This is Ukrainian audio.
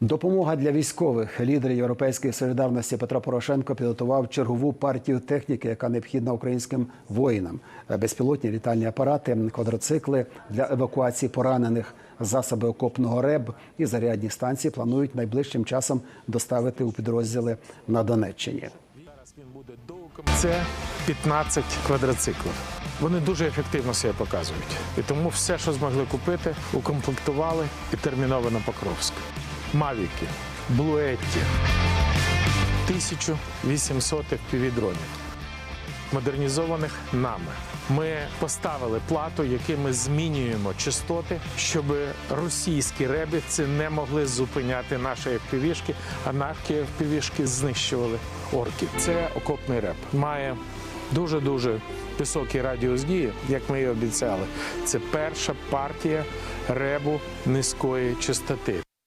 Допомога для військових. Лідер Європейської солідарності Петро Порошенко підготував чергову партію техніки, яка необхідна українським воїнам. Безпілотні літальні апарати, квадроцикли для евакуації поранених, засоби окопного РЕБ і зарядні станції планують найближчим часом доставити у підрозділи на Донеччині. Це 15 квадроциклів. Вони дуже ефективно себе показують. І тому все, що змогли купити, укомплектували і терміново на Покровськ. Мавіки, Блуетті, 1800 півдронів, модернізованих нами. Ми поставили плату, яким ми змінюємо частоти, щоб російські ребівці не могли зупиняти наші FPV-шки, а наші FPV-шки знищували орків. Це окопний реп. Має дуже дуже високий радіус дії, як ми і обіцяли. Це перша партія ребу низької частоти.